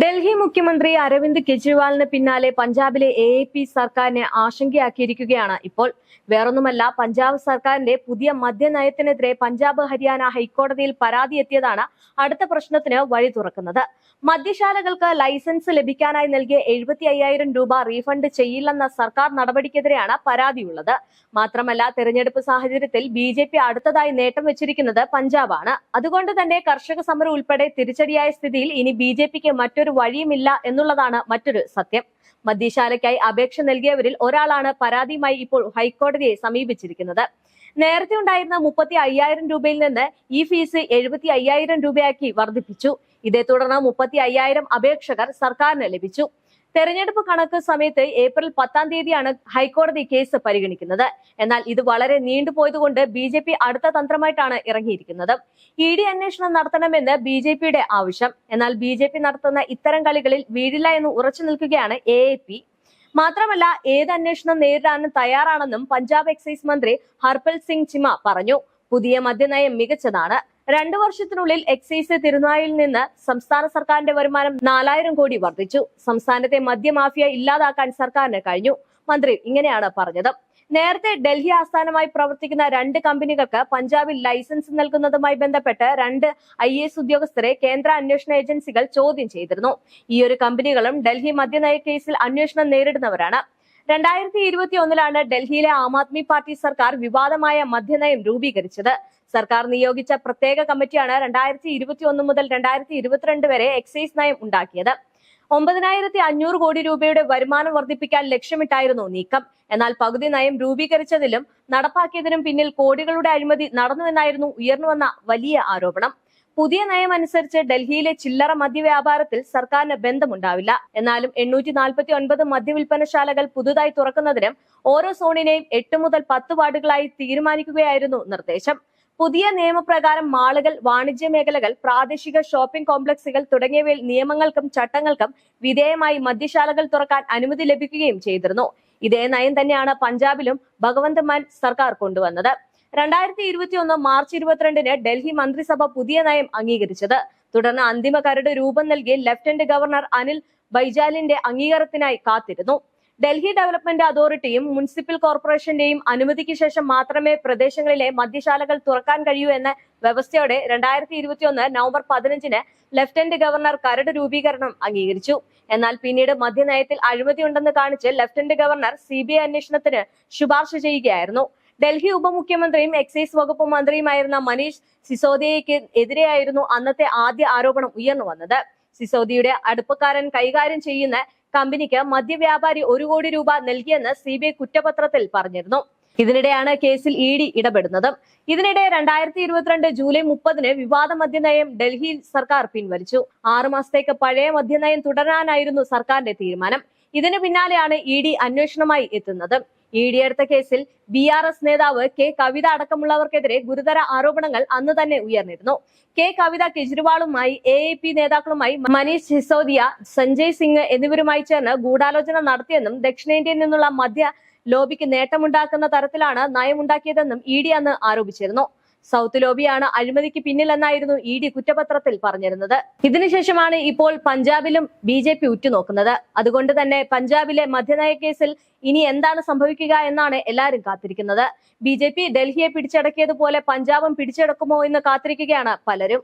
ഡൽഹി മുഖ്യമന്ത്രി അരവിന്ദ് കെജ്രിവാളിന് പിന്നാലെ പഞ്ചാബിലെ എ എ പി സർക്കാരിനെ ആശങ്കയാക്കിയിരിക്കുകയാണ് ഇപ്പോൾ. വേറൊന്നുമല്ല പഞ്ചാബ് സർക്കാരിന്റെ പുതിയ മദ്യനയത്തിനെതിരെ പഞ്ചാബ് ഹരിയാന ഹൈക്കോടതിയിൽ പരാതി എത്തിയതാണ് അടുത്ത പ്രശ്നത്തിന് വഴി തുറക്കുന്നത്. മദ്യശാലകൾക്ക് ലൈസൻസ് ലഭിക്കാനായി നൽകിയ എഴുപത്തി അയ്യായിരം രൂപ റീഫണ്ട് ചെയ്യില്ലെന്ന സർക്കാർ നടപടിക്കെതിരെയാണ് പരാതിയുള്ളത്. മാത്രമല്ല തെരഞ്ഞെടുപ്പ് സാഹചര്യത്തിൽ ബി ജെ പി അടുത്തതായി നേട്ടം വെച്ചിരിക്കുന്നത് പഞ്ചാബാണ്. അതുകൊണ്ട് തന്നെ കർഷക സമരം ഉൾപ്പെടെ തിരിച്ചടിയായ സ്ഥിതിയിൽ ഇനി ബി ജെ പിക്ക് മറ്റൊരു വഴിയുമില്ല എന്നുള്ളതാണ് മറ്റൊരു സത്യം. മദ്യശാലയ്ക്കായി അപേക്ഷ നൽകിയവരിൽ ഒരാളാണ് പരാതിയുമായി ഇപ്പോൾ ഹൈക്കോടതിയെ സമീപിച്ചിരിക്കുന്നത്. നേരത്തെ ഉണ്ടായിരുന്ന മുപ്പത്തി അയ്യായിരം രൂപയിൽ നിന്ന് ഈ ഫീസ് എഴുപത്തി അയ്യായിരം രൂപയാക്കി വർദ്ധിപ്പിച്ചു. ഇതേ തുടർന്ന് മുപ്പത്തി അയ്യായിരം അപേക്ഷകർ സർക്കാരിന് ലഭിച്ചു. തെരഞ്ഞെടുപ്പ് കണക്ക് സമയത്ത് ഏപ്രിൽ പത്താം തീയതിയാണ് ഹൈക്കോടതി കേസ് പരിഗണിക്കുന്നത്. എന്നാൽ ഇത് വളരെ നീണ്ടുപോയതുകൊണ്ട് ബി ജെ പി അടുത്ത തന്ത്രമായിട്ടാണ് ഇറങ്ങിയിരിക്കുന്നത്. ഇ ഡി അന്വേഷണം നടത്തണമെന്ന് ബി ജെ പിയുടെ ആവശ്യം. എന്നാൽ ബി ജെ പി നടത്തുന്ന ഇത്തരം കളികളിൽ വീഴില്ല എന്ന് ഉറച്ചു നിൽക്കുകയാണ് എ എ പി. മാത്രമല്ല ഏത് അന്വേഷണം നേരിടാനും തയ്യാറാണെന്നും പഞ്ചാബ് എക്സൈസ് മന്ത്രി ഹർപൽ സിംഗ് ചിമ പറഞ്ഞു. പുതിയ മദ്യനയം മികച്ചതാണ്. രണ്ടു വർഷത്തിനുള്ളിൽ എക്സൈസ് തിരുനായിൽ നിന്ന് സംസ്ഥാന സർക്കാരിന്റെ വരുമാനം നാലായിരം കോടി വർദ്ധിച്ചു. സംസ്ഥാനത്തെ മദ്യമാഫിയ ഇല്ലാതാക്കാൻ സർക്കാരിന് കഴിഞ്ഞു. മന്ത്രി ഇങ്ങനെയാണ് പറഞ്ഞത്. നേരത്തെ ഡൽഹി ആസ്ഥാനമായി പ്രവർത്തിക്കുന്ന രണ്ട് കമ്പനികൾക്ക് പഞ്ചാബിൽ ലൈസൻസ് നൽകുന്നതുമായി ബന്ധപ്പെട്ട് രണ്ട് ഐ എസ് ഉദ്യോഗസ്ഥരെ കേന്ദ്ര അന്വേഷണ ഏജൻസികൾ ചോദ്യം ചെയ്തിരുന്നു. ഈയൊരു കമ്പനികളും ഡൽഹി മദ്യനയ കേസിൽ അന്വേഷണം നേരിടുന്നവരാണ്. രണ്ടായിരത്തി ഇരുപത്തി ഒന്നിലാണ് ഡൽഹിയിലെ ആം ആദ്മി പാർട്ടി സർക്കാർ വിവാദമായ മദ്യനയം രൂപീകരിച്ചത്. സർക്കാർ നിയോഗിച്ച പ്രത്യേക കമ്മിറ്റിയാണ് രണ്ടായിരത്തി ഇരുപത്തി ഒന്ന് മുതൽ രണ്ടായിരത്തി ഇരുപത്തിരണ്ട് വരെ എക്സൈസ് നയം ഉണ്ടാക്കിയത്. ഒമ്പതിനായിരത്തി അഞ്ഞൂറ് കോടി രൂപയുടെ വരുമാനം വർദ്ധിപ്പിക്കാൻ ലക്ഷ്യമിട്ടായിരുന്നു നീക്കം. എന്നാൽ പകുതി നയം രൂപീകരിച്ചതിലും നടപ്പാക്കിയതിനും പിന്നിൽ കോടികളുടെ അഴിമതി നടന്നുവെന്നായിരുന്നു ഉയർന്നുവന്ന വലിയ ആരോപണം. പുതിയ നയം അനുസരിച്ച് ഡൽഹിയിലെ ചില്ലറ മദ്യവ്യാപാരത്തിൽ സർക്കാരിന് ബന്ധമുണ്ടാവില്ല. എന്നാലും എണ്ണൂറ്റി നാൽപ്പത്തി ഒൻപത് മദ്യവിൽപ്പനശാലകൾ പുതുതായി തുറക്കുന്നതിനും ഓരോ സോണിനെയും എട്ട് മുതൽ പത്ത് വാർഡുകളായി തീരുമാനിക്കുകയായിരുന്നു നിർദ്ദേശം. പുതിയ നിയമപ്രകാരം മാളുകൾ വാണിജ്യ മേഖലകൾ പ്രാദേശിക ഷോപ്പിംഗ് കോംപ്ലക്സുകൾ തുടങ്ങിയവയിൽ നിയമങ്ങൾക്കും ചട്ടങ്ങൾക്കും വിധേയമായി മദ്യശാലകൾ തുറക്കാൻ അനുമതി ലഭിക്കുകയും ചെയ്തിരുന്നു. ഇതേ നയം തന്നെയാണ് പഞ്ചാബിലും ഭഗവന്ത് മാൻ സർക്കാർ കൊണ്ടുവന്നത്. രണ്ടായിരത്തി ഇരുപത്തി ഒന്ന് മാർച്ച് ഇരുപത്തിരണ്ടിന് ഡൽഹി മന്ത്രിസഭ പുതിയ നയം അംഗീകരിച്ചത്. തുടർന്ന് അന്തിമ കരട് രൂപം നൽകി ലഫ്റ്റനന്റ് ഗവർണർ അനിൽ ബൈജാലിന്റെ അംഗീകാരത്തിനായി കാത്തിരുന്നു. ഡൽഹി ഡെവലപ്മെന്റ് അതോറിറ്റിയും മുനിസിപ്പൽ കോർപ്പറേഷന്റെയും അനുമതിക്ക് ശേഷം മാത്രമേ പ്രദേശങ്ങളിലെ മദ്യശാലകൾ തുറക്കാൻ കഴിയൂ എന്ന വ്യവസ്ഥയോടെ രണ്ടായിരത്തി ഇരുപത്തിയൊന്ന് നവംബർ പതിനഞ്ചിന് ലഫ്റ്റനന്റ് ഗവർണർ കരട് രൂപീകരണം അംഗീകരിച്ചു. എന്നാൽ പിന്നീട് മദ്യനയത്തിൽ അഴിമതിയുണ്ടെന്ന് കാണിച്ച് lieutenant governor C B I അന്വേഷണത്തിന് ശുപാർശ ചെയ്യുകയായിരുന്നു. ഡൽഹി ഉപമുഖ്യമന്ത്രിയും എക്സൈസ് വകുപ്പ് മന്ത്രിയുമായിരുന്ന മനീഷ് സിസോദിയയ്ക്ക് എതിരെയായിരുന്നു അന്നത്തെ ആദ്യ ആരോപണം ഉയർന്നു വന്നത്. സിസോദിയുടെ അടുപ്പക്കാരൻ കൈകാര്യം ചെയ്യുന്ന കമ്പനിക്ക് മദ്യവ്യാപാരി ഒരു കോടി രൂപ നൽകിയെന്ന് സി ബി ഐ കുറ്റപത്രത്തിൽ പറഞ്ഞിരുന്നു. ഇതിനിടെയാണ് കേസിൽ ഇ ഡി ഇടപെടുന്നത്. ഇതിനിടെ രണ്ടായിരത്തി ഇരുപത്തിരണ്ട് ജൂലൈ മുപ്പതിന് വിവാദ മദ്യനയം ഡൽഹിയിൽ സർക്കാർ പിൻവലിച്ചു. ആറു മാസത്തേക്ക് പഴയ മദ്യനയം തുടരാനായിരുന്നു സർക്കാരിന്റെ തീരുമാനം. ഇതിനു പിന്നാലെയാണ് ഇ ഡി അന്വേഷണമായി എത്തുന്നത്. ഇ ഡി എടുത്ത കേസിൽ ബി ആർ എസ് നേതാവ് കെ കവിത അടക്കമുള്ളവർക്കെതിരെ ഗുരുതര ആരോപണങ്ങൾ അന്ന് തന്നെ ഉയർന്നിരുന്നു. കെ കവിത കെജ്രിവാളുമായി എ എ പി നേതാക്കളുമായി മനീഷ് സിസോദിയ സഞ്ജയ് സിംഗ് എന്നിവരുമായി ചേർന്ന് ഗൂഢാലോചന നടത്തിയെന്നും ദക്ഷിണേന്ത്യയിൽ നിന്നുള്ള മധ്യ ലോബിക്ക് നേട്ടമുണ്ടാക്കുന്ന തരത്തിലാണ് നയമുണ്ടാക്കിയതെന്നും ഇ ഡി അന്ന് ആരോപിച്ചിരുന്നു. സൗത്ത് ലോബിയാണ് അഴിമതിക്ക് പിന്നിലെന്നായിരുന്നു ഇ ഡി കുറ്റപത്രത്തിൽ പറഞ്ഞിരുന്നത്. ഇതിനുശേഷമാണ് ഇപ്പോൾ പഞ്ചാബിലും ബി ജെ പി ഉറ്റുനോക്കുന്നത്. അതുകൊണ്ട് തന്നെ പഞ്ചാബിലെ മദ്യനയ കേസിൽ ഇനി എന്താണ് സംഭവിക്കുക എന്നാണ് എല്ലാവരും കാത്തിരിക്കുന്നത്. ബി ഡൽഹിയെ പിടിച്ചടക്കിയതുപോലെ പഞ്ചാബും പിടിച്ചടക്കുമോ എന്ന് കാത്തിരിക്കുകയാണ് പലരും.